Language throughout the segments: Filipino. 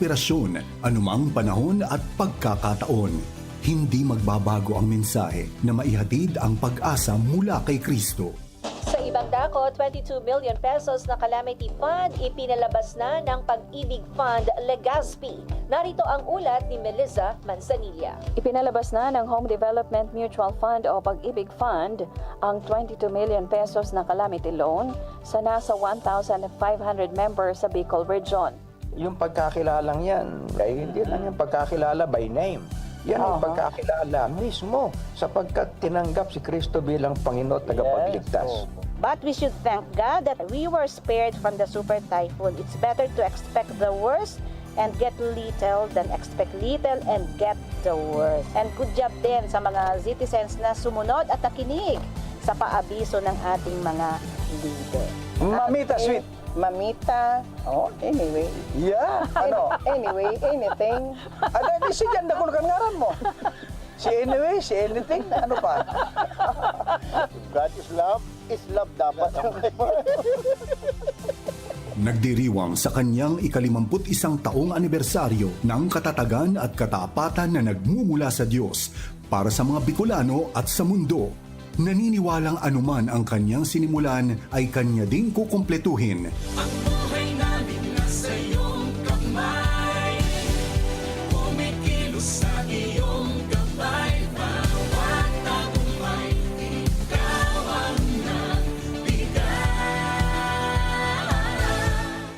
inspirasyon anumang panahon at pagkakataon. Hindi magbabago ang mensahe na maihatid ang pag-asa mula kay Kristo. Sa ibang dako, 22 million pesos na calamity fund ipinalabas na ng Pag-ibig Fund Legazpi. Narito ang ulat ni Melissa Manzanilla. Ipinalabas na ng Home Development Mutual Fund o Pag-ibig Fund ang 22 million pesos na calamity loan sa nasa 1,500 members sa Bicol Region. Yung pagkakilalang yan, ay hindi lang yung pagkakilala by name. Yan ang Aha. pagkakilala mismo sapagkat tinanggap si Kristo bilang Panginoon tagapagligtas. But we should thank God that we were spared from the super typhoon. It's better to expect the worst and get little than expect little and get the worst. And good job din sa mga citizens na sumunod at nakinig sa paabiso ng ating mga leader. Mamita, eh, sweet. Mamita. Oh, anyway. Yeah, ano? Anyway, anything. ano, di si Jan, nakulo ka ngaran mo. Si anyway, si anything, ano pa? God is love, is love dapat. Nagdiriwang sa kanyang ikalimamput isang taong anibersaryo ng katatagan at katapatan na nagmumula sa Diyos para sa mga Bicolano at sa mundo. Naniniwalang anuman ang kanyang sinimulan ay kanya ding kukumpletuhin.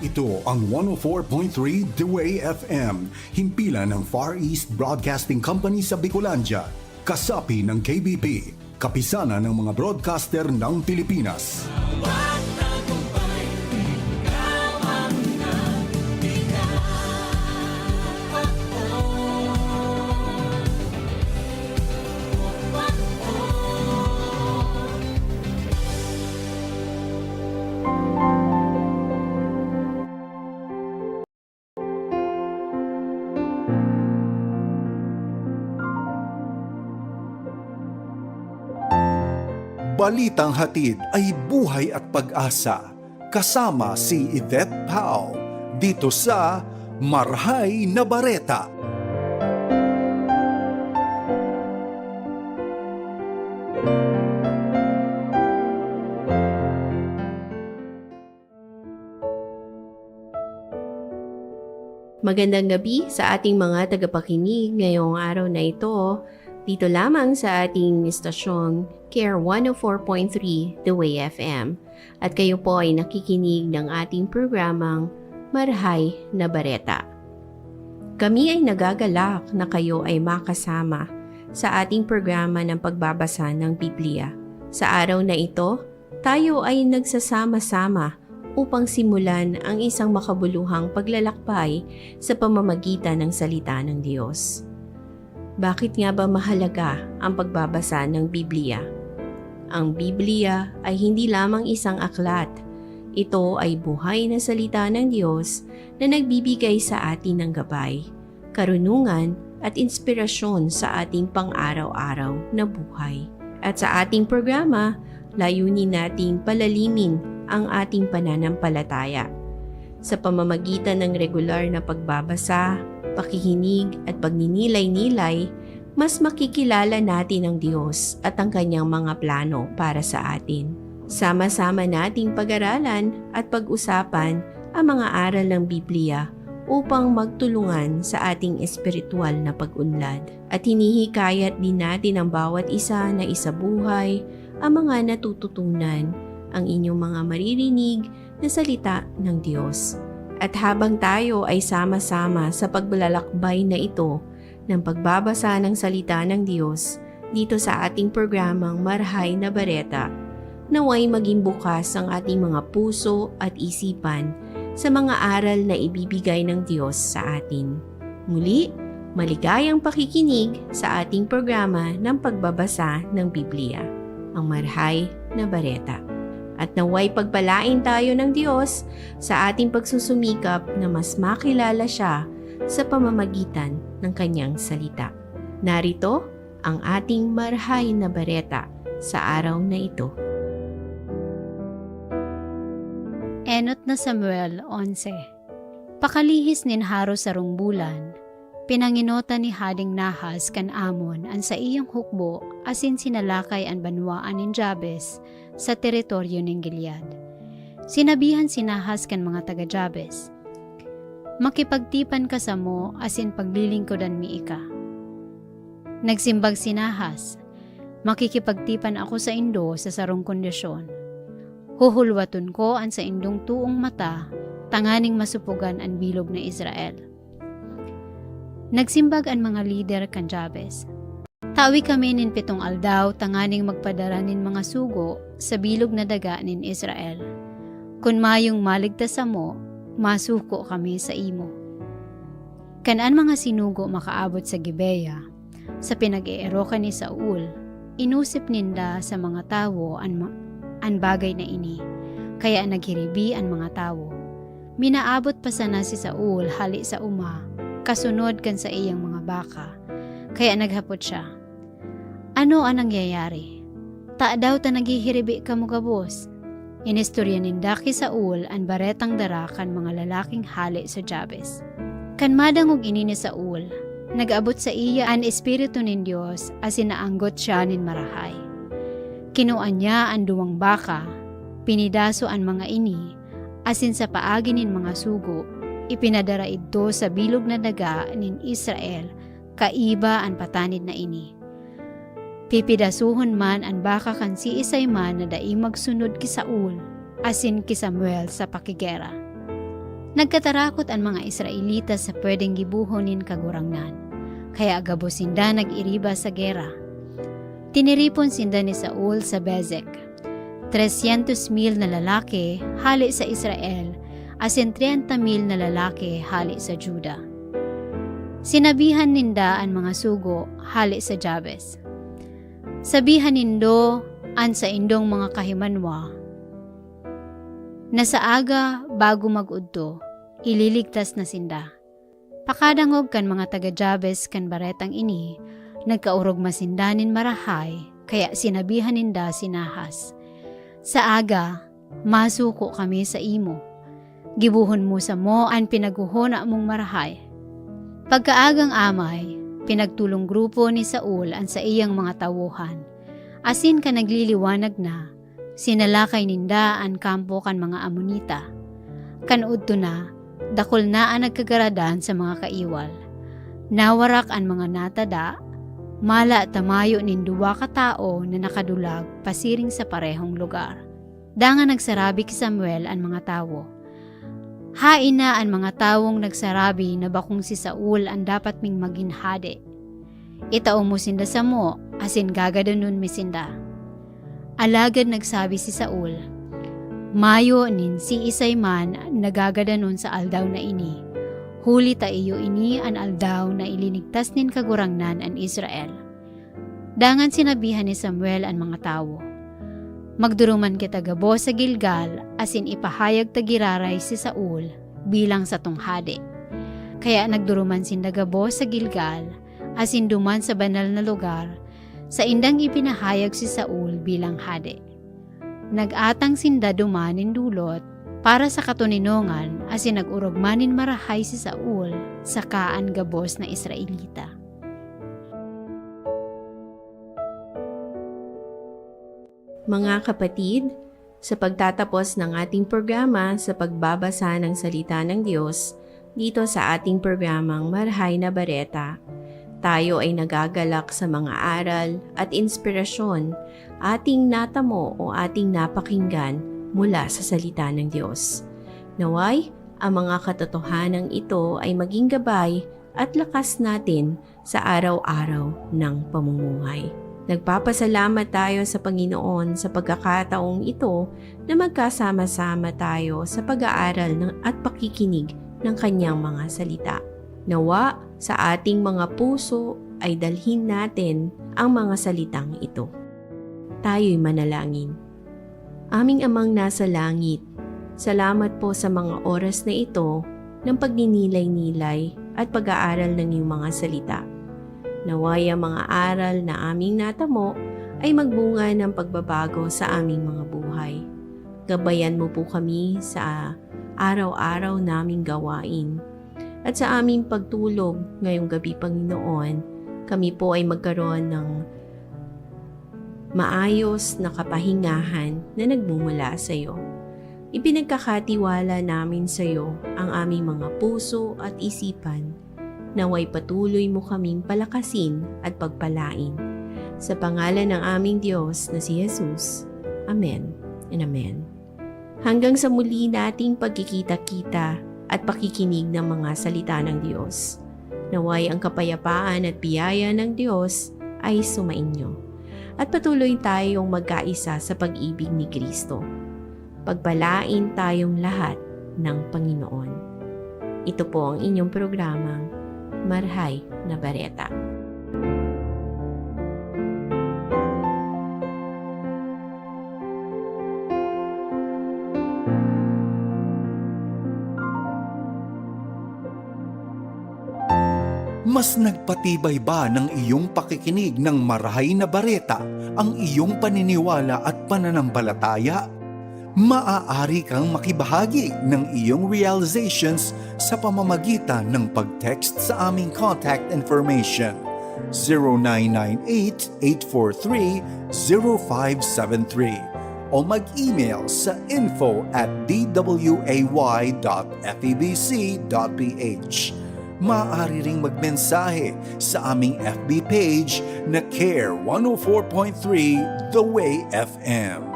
Ito ang 104.3 The Way FM, himpilan ng Far East Broadcasting Company sa Bicolandia, kasapi ng KBP, kapisana ng mga broadcaster ng Pilipinas. Balitang hatid ay buhay at pag-asa. Kasama si Yvette Pau dito sa Marhay na Bareta. Magandang gabi sa ating mga tagapakinig ngayong araw na ito. Dito lamang sa ating istasyong Care 104.3 The Way FM. At kayo po ay nakikinig ng ating programang Marhay na Bareta. Kami ay nagagalak na kayo ay makasama sa ating programa ng pagbabasa ng Biblia. Sa araw na ito, tayo ay nagsasama-sama upang simulan ang isang makabuluhang paglalakbay sa pamamagitan ng salita ng Diyos. Bakit nga ba mahalaga ang pagbabasa ng Biblia? Ang Biblia ay hindi lamang isang aklat. Ito ay buhay na salita ng Diyos na nagbibigay sa atin ng gabay, karunungan at inspirasyon sa ating pang-araw-araw na buhay. At sa ating programa, layunin nating palalimin ang ating pananampalataya. Sa pamamagitan ng regular na pagbabasa, pakikinig at pagninilay-nilay, mas makikilala natin ang Diyos at ang kanyang mga plano para sa atin. Sama-sama nating pag-aralan at pag-usapan ang mga aral ng Biblia upang magtulungan sa ating espiritual na pag-unlad. At hinihikayat din natin ang bawat isa na isabuhay ang mga natututunan ang inyong mga maririnig na salita ng Diyos. At habang tayo ay sama-sama sa pagbalalakbay na ito ng pagbabasa ng salita ng Diyos dito sa ating programang Marhay na Bareta, naway maging bukas ang ating mga puso at isipan sa mga aral na ibibigay ng Diyos sa atin. Muli, maligayang pakikinig sa ating programa ng pagbabasa ng Biblia, ang Marhay na Bareta at naway pagpalain tayo ng Diyos sa ating pagsusumikap na mas makilala siya sa pamamagitan ng kanyang salita. Narito ang ating marhay na bareta sa araw na ito. Enot na Samuel 11 Pakalihis nin haro sa rungbulan, pinanginota ni Hading Nahas kan Amon an sa iyong hukbo asin sinalakay an banwaan nin Jabes sa teritoryo ning Gilead. Sinabihan si Nahas kan mga taga Jabes, Makipagtipan ka sa mo asin paglilingkodan mi ika. Nagsimbag si Nahas, Makikipagtipan ako sa indo sa sarong kondisyon. Huhulwaton ko an sa indong tuong mata tanganing masupugan ang bilog na Israel. Nagsimbag ang mga lider kan Jabes. Tawi kami nin pitong aldaw tanganing magpadara nin mga sugo sa bilog na daga nin Israel. Kung mayong maligtas mo, masuko kami sa imo. Kanaan mga sinugo makaabot sa Gibeya, sa pinag-eeroka ni Saul, inusip ninda sa mga tawo an, ma- an bagay na ini, kaya naghiribi ang mga tawo. Minaabot pa sana si Saul hali sa uma, kasunod kan sa iyang mga baka. Kaya naghapot siya. Ano ang nangyayari? Ta daw ta naghihiribi ka mo gabos. Inistorya ninda ki Saul ang baretang dara kan mga lalaking hali sa Jabes. Kan madangog ini ni Saul, nag-abot sa iya ang Espiritu nin Diyos as inaanggot siya nin marahay. Kinuan niya ang duwang baka, pinidaso ang mga ini, asin sa paagi nin mga sugo, ipinadara ito sa bilog na daga nin Israel, kaiba ang patanid na ini. Pipidasuhon man ang baka kan si Isay man na dai magsunod ki Saul, asin ki Samuel sa pakigera. Nagkatarakot ang mga Israelita sa pwedeng gibuhonin kagurangnan, kaya agabo sinda nag-iriba sa gera. Tiniripon sinda ni Saul sa Bezek, 300 mil na lalaki hali sa Israel asin 30 mil na lalaki hali sa Juda. Sinabihan ninda ang mga sugo hali sa Jabes. Sabihan nindo an sa indong mga kahimanwa na sa aga bago magudto, ililigtas na sinda. Pakadangog kan mga taga Jabes kan baretang ini, nagkaurog masindanin marahay, kaya sinabihan ninda sinahas. Sa aga, masuko kami sa imo. Gibuhon mo sa mo ang pinaguhona mong marahay. Pagkaagang amay, pinagtulong grupo ni Saul ang sa iyang mga tawuhan. Asin ka nagliliwanag na, sinalakay ninda ang kampo kan mga amonita. Kanudto na, dakol na ang nagkagaradan sa mga kaiwal. Nawarak ang mga natada, mala tamayo nin duwa ka tao na nakadulag pasiring sa parehong lugar. Danga nagsarabi ki Samuel ang mga tawo. Hain na ang mga tawong nagsarabi na bakong si Saul ang dapat ming maging hade. Itao mo sinda sa mo, asin gagadanon mi sinda. Alagad nagsabi si Saul, Mayo nin si Isay man nagagadanon sa aldaw na ini. Huli ta iyo ini an aldaw na ilinigtas nin kagurangnan an Israel. Dangan sinabihan ni Samuel ang mga tawo. Magduruman kita gabo sa Gilgal asin ipahayag tagiraray si Saul bilang sa tunghade. Kaya nagduruman sinda gabo sa Gilgal asin duman sa banal na lugar sa indang ipinahayag si Saul bilang hade. Nagatang sinda dumanin dulot para sa katuninongan asin nagurogmanin marahay si Saul sa kaan gabos na Israelita. Mga kapatid, sa pagtatapos ng ating programa sa pagbabasa ng salita ng Diyos, dito sa ating programang Marhay na Bareta, tayo ay nagagalak sa mga aral at inspirasyon ating natamo o ating napakinggan mula sa salita ng Diyos. Naway, ang mga katotohanan ito ay maging gabay at lakas natin sa araw-araw ng pamumuhay. Nagpapasalamat tayo sa Panginoon sa pagkakataong ito na magkasama-sama tayo sa pag-aaral ng at pakikinig ng kanyang mga salita. Nawa sa ating mga puso ay dalhin natin ang mga salitang ito. Tayo'y manalangin. Aming amang nasa langit, salamat po sa mga oras na ito ng pagninilay-nilay at pag-aaral ng iyong mga salita. Naway ang mga aral na aming natamo ay magbunga ng pagbabago sa aming mga buhay. Gabayan mo po kami sa araw-araw naming gawain. At sa aming pagtulog ngayong gabi, Panginoon, kami po ay magkaroon ng maayos na kapahingahan na nagmumula sa iyo. Ipinagkakatiwala namin sa iyo ang aming mga puso at isipan naway patuloy mo kaming palakasin at pagpalain. Sa pangalan ng aming Diyos na si Jesus. Amen and Amen. Hanggang sa muli nating pagkikita-kita at pakikinig ng mga salita ng Diyos. Naway ang kapayapaan at biyaya ng Diyos ay sumainyo. At patuloy tayong magkaisa sa pag-ibig ni Kristo. Pagpalain tayong lahat ng Panginoon. Ito po ang inyong programang Marhay na Bareta. Mas nagpatibay ba ng iyong pakikinig ng marahay na bareta ang iyong paniniwala at pananampalataya? Maaari kang makibahagi ng iyong realizations sa pamamagitan ng pag-text sa aming contact information 0998-843-0573 o mag-email sa info at dway.febc.ph maaari ring magmensahe sa aming FB page na Care 104.3 The Way FM.